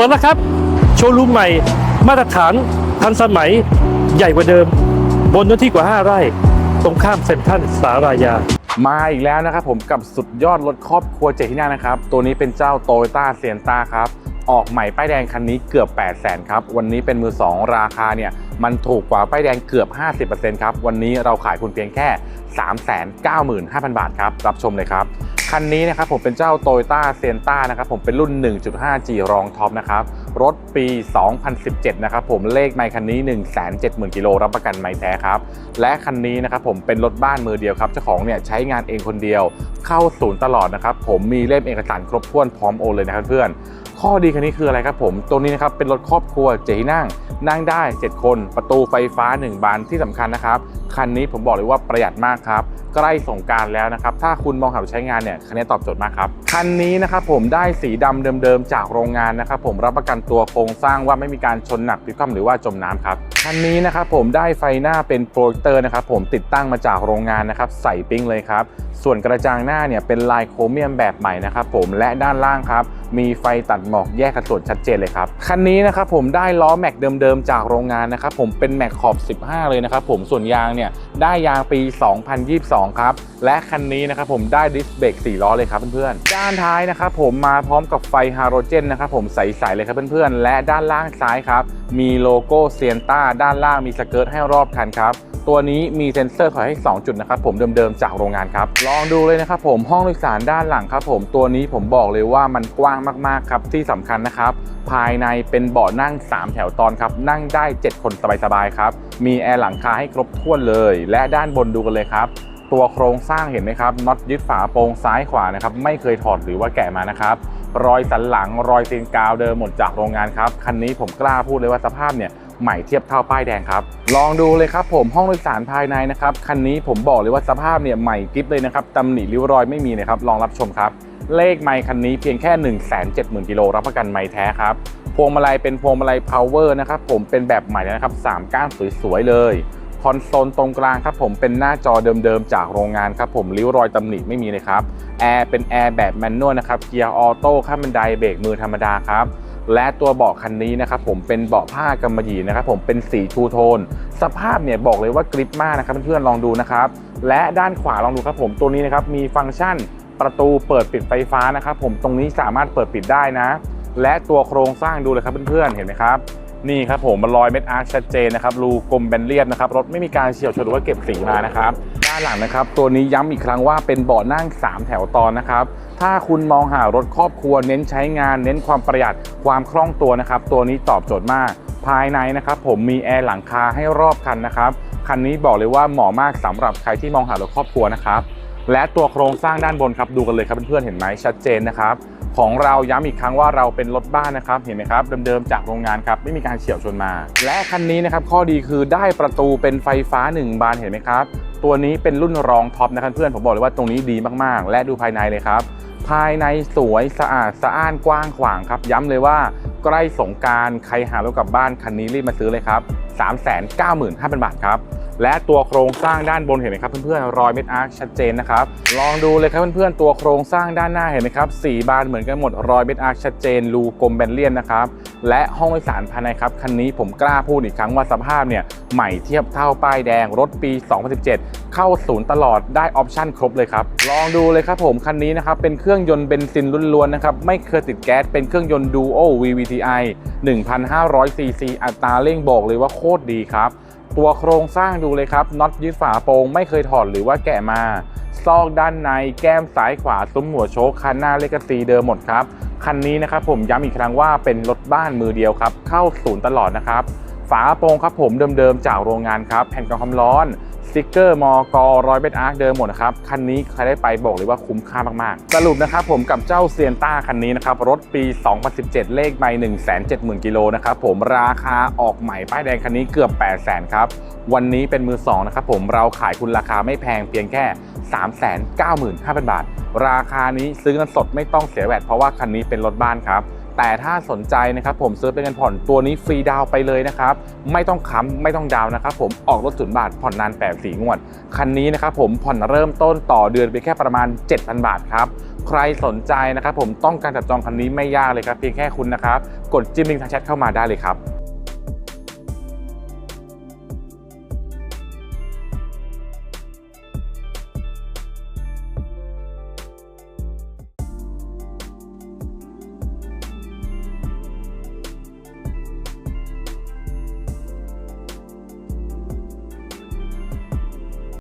ปิดแล้วครับ โชว์รูมใหม่ มาตรฐานทันสมัยใหญ่กว่าเดิม บนเนื้อที่กว่า 5 ไร่ ตรงข้ามเซ็นทรัลสารายา มาอีกแล้วนะครับผมกับสุดยอดรถครอบครัวเจที่นั่งนะครับ ตัวนี้เป็นเจ้าโตโยต้าเซียนต้าครับ ออกใหม่ป้ายแดงคันนี้เกือบ 8 0 0 0 0 0ครับ วันนี้เป็นมือ 2 ราคาเนี่ย มันถูกกว่าป้ายแดงเกือบ 50%ครับ วันนี้เราขายคุณเพียงแค่ 395,000 บาทครับ รับชมเลยครับ คันนี้นะครับผมเป็นเจ้า t o y ยต้าเซนต้านะครับผมเป็นรุ่น 1.5G รองท็อปนะครับรถปี 2017 นะครับผมเลขไมค์คันนี้ 170,000 กิโลรับประกันไมค์แท้ครับ และคันนี้นะครับผมเป็นรถบ้านมือเดียวครับเจ้าของเนี่ยใช้งานเองคนเดียว เข้าศูนย์ตลอดนะครับผมมีเล่มเอกสารครบถ้วนพร้อมโอนเลยนะครับเพื่อน ข้อดีคันนี้คืออะไรครับผมตัวนี้นะครับเป็นรถครอบครัวเจ็ดนั่ง นั่งได้ 7 คน ประตูไฟฟ้า 1 บานที่สำคัญนะครับ คันนี้ผมบอกเลยว่าประหยัดมากครับ ใกล้สงการแล้วนะครับ ถ้าคุณมองหาใช้งานเนี่ยคันนี้ตอบโจทย์มากครับ คันนี้นะครับผมได้สีดำเดิมๆจากโรงงานนะครับผมรับประกันตัวโครงสร้างว่าไม่มีการชนหนักพลิกคว่ำหรือว่าจมน้ำครับ คันนี้นะครับผมได้ไฟหน้าเป็นโปรเจคเตอร์นะครับผมติดตั้งมาจากโรงงานนะครับใส่ปิ้งเลยครับ ส่วนกระจังหน้าเนี่ยเป็นลายโครเมียมแบบใหม่นะครับผมและด้านล่างครับมีไฟตัดหมอกแยกสัดส่วนชัดเจนเลยครับ คันนี้นะครับผมได้ล้อแม็กเดิมๆจากโรงงานนะครับผมเป็นแม็กขอบ 15 เลยนะครับผมส่วนยางเนี่ยได้ยางปี 2022 ครับ และคันนี้นะครับผมได้ดิสเบรก4ล้อเลยครับเพื่อนๆ ด้านท้ายนะครับผมมาพร้อมกับไฟฮาโลเจนนะครับผมใสๆเลยครับเพื่อนๆ และด้านล่างซ้ายครับมีโลโก้เซียนต้าด้านล่างมีสเกิร์ตให้รอบคันครับตัวนี้มีเซ็นเซอร์ขอยให้ 2 จุดนะครับผมเดิมๆจากโรงงานครับ ลองดูเลยนะครับผมห้องโดยสารด้านหลังครับผมตัวนี้ผมบอกเลยว่ามันกว้างมากๆครับที่สำคัญนะครับภายในเป็นเบาะนั่ง 3 แถวตอนครับนั่งได้ 7 คนสบายๆครับมีแอร์หลังคาให้ครบถ้วนเลย และด้านบนดูกันเลยครับตัวโครงสร้างเห็นไหมครับน็อตยึดฝาโปรงซ้ายขวานะครับไม่เคยถอดหรือว่าแกะมานะครับรอยสันหลังรอยตีนกาวเดิมหมดจากโรงงานครับคันนี้ผมกล้าพูดเลยว่าสภาพเนี่ย ใหม่เทียบเท่าป้ายแดงครับ ลองดูเลยครับผมห้องโดยสารภายในนะครับคันนี้ผมบอกเลยว่าสภาพเนี่ยใหม่กริบเลยนะครับตำหนิริ้วรอยไม่มีนะครับลองรับชมครับ เลขไมค์คันนี้เพียงแค่ 1 7 0 0 0 0กิโลรับประกันไมค์แท้ครับพวงมาลัยเป็นพวงมาลัย power นะครับผมเป็นแบบใหม่เลยนะครับ3ก้านสวยๆเลยคอนโซลตรงกลางครับผมเป็นหน้าจอเดิมๆจากโรงงานครับผมริ้วรอยตำหนิไม่มีเลยครับแอร์เป็นแอร์แบบแมนนวลนะครับเกียร์ออโต้ขั้นบันไดเบรกมือธรรมดาครับ และตัวเบาะคันนี้นะครับผมเป็นเบาะผ้ากำมะหยี่นะครับผมเป็นสีทูโทน สภาพเนี่ยบอกเลยว่ากริปมากนะครับเพื่อนๆลองดูนะครับ และด้านขวาลองดูครับผมตัวนี้นะครับมีฟังก์ชันประตูเปิดปิดไฟฟ้านะครับผมตรงนี้สามารถเปิดปิดได้นะ และตัวโครงสร้างดูเลยครับเพื่อนๆเห็นไหมครับ นี่ครับผมมันรอยเม็ดอาร์คชัดเจนนะครับรูกลมแบนเรียบนะครับรถไม่มีการเฉียวชนหรือว่าเก็บสีมานะครับด้านหลังนะครับ ตัวนี้ย้ำอีกครั้งว่าเป็นเบาะนั่ง 3 แถวตอนนะครับถ้าคุณมองหารถครอบครัวเน้นใช้งาน เน้นความประหยัดความคล่องตัวนะครับ ตัวนี้ตอบโจทย์มาก ภายในนะครับ ผมมีแอร์หลังคาให้รอบคันนะครับคันนี้บอกเลยว่าเหมาะมากสำหรับใครที่มองหารถครอบครัวนะครับและตัวโครงสร้างด้านบนครับดูกันเลยครับเพื่อนๆเห็นไหมชัดเจนนะครับ ของเราย้ำอีกครั้งว่าเราเป็นรถบ้านนะครับ เห็นไหมครับเดิมๆจากโรงงานครับไม่มีการเฉี่ยวชนมา และคันนี้นะครับข้อดีคือได้ประตูเป็นไฟฟ้า 1 บานเห็นไหมครับ ตัวนี้เป็นรุ่นรองท็อปนะครับเพื่อนผมบอกเลยว่าตรงนี้ดีมากๆ และดูภายในเลยครับ ภายในสวยสะอาดสะอ้านกว้างขวางครับ ย้ำเลยว่า ใกล้สงการใครหารถกลับบ้านคันนี้รีบมาซื้อเลยครับ395,000บาทครับ และตัวโครงสร้างด้านบนเห็นไหมครับเพื่อนๆรอยเม็ดอาร์คชัดเจนนะครับ ลองดูเลยครับเพื่อนๆตัวโครงสร้างด้านหน้าเห็นไหมครับสีบานเหมือนกันหมดรอยเม็ดอาร์คชัดเจนรูกลมแบนเลียนนะครับ และห้องโดยสารภายในครับคันนี้ผมกล้าพูดอีกครั้งว่าสภาพเนี่ยใหม่เทียบเท่าป้ายแดงรถปี 2017 เข้าศูนย์ตลอดได้ออปชั่นครบเลยครับ ลองดูเลยครับผมคันนี้นะครับเป็นเครื่องยนต์เบนซินล้วนๆนะครับไม่เคยติดแก๊สเป็นเครื่องยนต์ Duo VVTi 1,500 cc อัตราเร่งบอกเลยว่าโคตรดีครับ ตัวโครงสร้างดูเลยครับน็อตยึดฝาโปรงไม่เคยถอดหรือว่าแกะมา ซอกด้านในแก้มซ้ายขวาซุ้มหัวโชคคันหน้าเลกซีเดิมหมดครับ คันนี้นะครับผมย้ำอีกครั้งว่าเป็นรถบ้านมือเดียวครับ เข้าศูนย์ตลอดนะครับ ฝาโปรงครับผมเดิมๆจากโรงงานครับ แผ่นกรองความร้อน สติกเกอร์มอกร้อยเบดอาร์คเดิมหมดนะครับ คันนี้ใครได้ไปบอกเลยว่าคุ้มค่ามากๆ สรุปนะครับผมกับเจ้าเซียนต้าคันนี้นะครับ รถปี 2017 เลขใบ 170,000 กิโลนะครับผมราคาออกใหม่ป้ายแดงคันนี้เกือบ 800,000ครับ วันนี้เป็นมือ 2 นะครับผมเราขายคุณราคาไม่แพงเพียงแค่ 395,000 บาท ราคานี้ซื้อเงินสดไม่ต้องเสียแวดเพราะว่าคันนี้เป็นรถบ้านครับ แต่ถ้าสนใจนะครับผมซื้อเป็นเงินผ่อนตัวนี้ฟรีดาวไปเลยนะครับ ไม่ต้องค้ำไม่ต้องดาวนะครับผมออกรถศูนย์บาทผ่อนนาน8สีงวด คันนี้นะครับผมผ่อนเริ่มต้นต่อเดือนไปแค่ประมาณ 7,000 บาทครับใครสนใจนะครับผมต้องการจับจองคันนี้ไม่ยากเลยครับเพียงแค่คุณนะครับกดจิ้มลิงก์ทางแชทเข้ามาได้เลยครับ